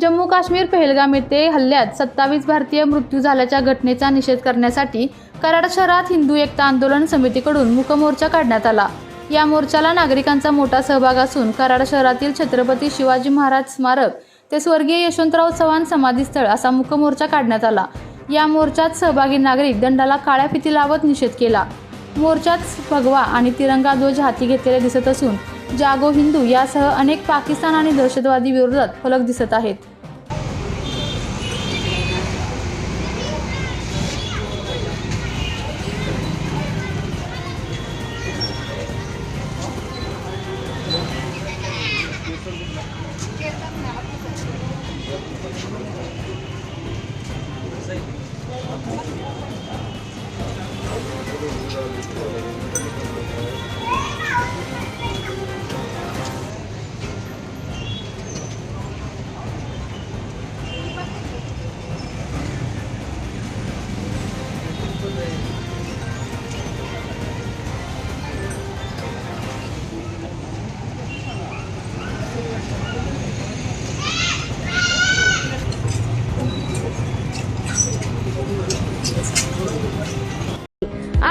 जम्मू काश्मीर पहलगाम येथे हल्ल्यात सत्तावीस भारतीय मृत्यू झाल्याच्या घटनेचा निषेध करण्यासाठी कराड शहरात हिंदू एकता आंदोलन समितीकडून मुकमोर्चा काढण्यात आला. या मोर्चाला नागरिकांचा मोठा सहभाग असून कराड शहरातील छत्रपती शिवाजी महाराज स्मारक ते स्वर्गीय यशवंतराव चव्हाण समाधीस्थळ असा मुकमोर्चा काढण्यात आला. या मोर्चात सहभागी नागरिक दंडाला काळ्या फिती लावत निषेध केला. मोर्चात भगवा आणि तिरंगा ध्वज हाती घेतलेले दिसत असून जागो हिंदू यासह अनेक पाकिस्तान आणि दहशतवादी विरोधात फलक दिसत आहेत.